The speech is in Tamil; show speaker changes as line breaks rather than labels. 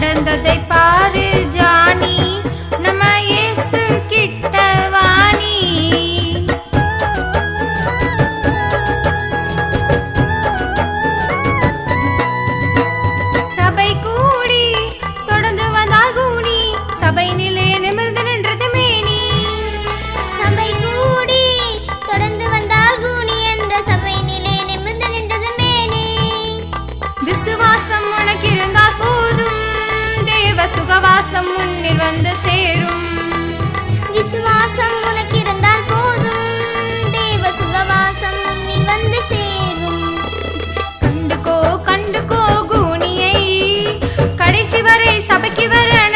நடந்ததை பாரு ஜானி. நம்ம இயேசு கிட்ட வாணி. சபை கூடி தொடர்ந்து வந்தால் கூணி சபை நிலைய நிமிர்ந்து நின்றது மேனி.
சபை கூடி தொடர்ந்து வந்தால் கூணி அந்த சபை நிலைய நிமிர்ந்து நின்றது மேனி.
விசுவாசம் உனக்கு சுகவாசம் முன்னில் வந்து சேரும்.
விசுவாசம் உனக்கு இருந்தால் போதும். தேவ சுகவாசம் உன்னில் வந்து சேரும்.
கண்டுக்கோ கண்டுக்கோ கூனியை. கடைசி வரை சபைக்கு வர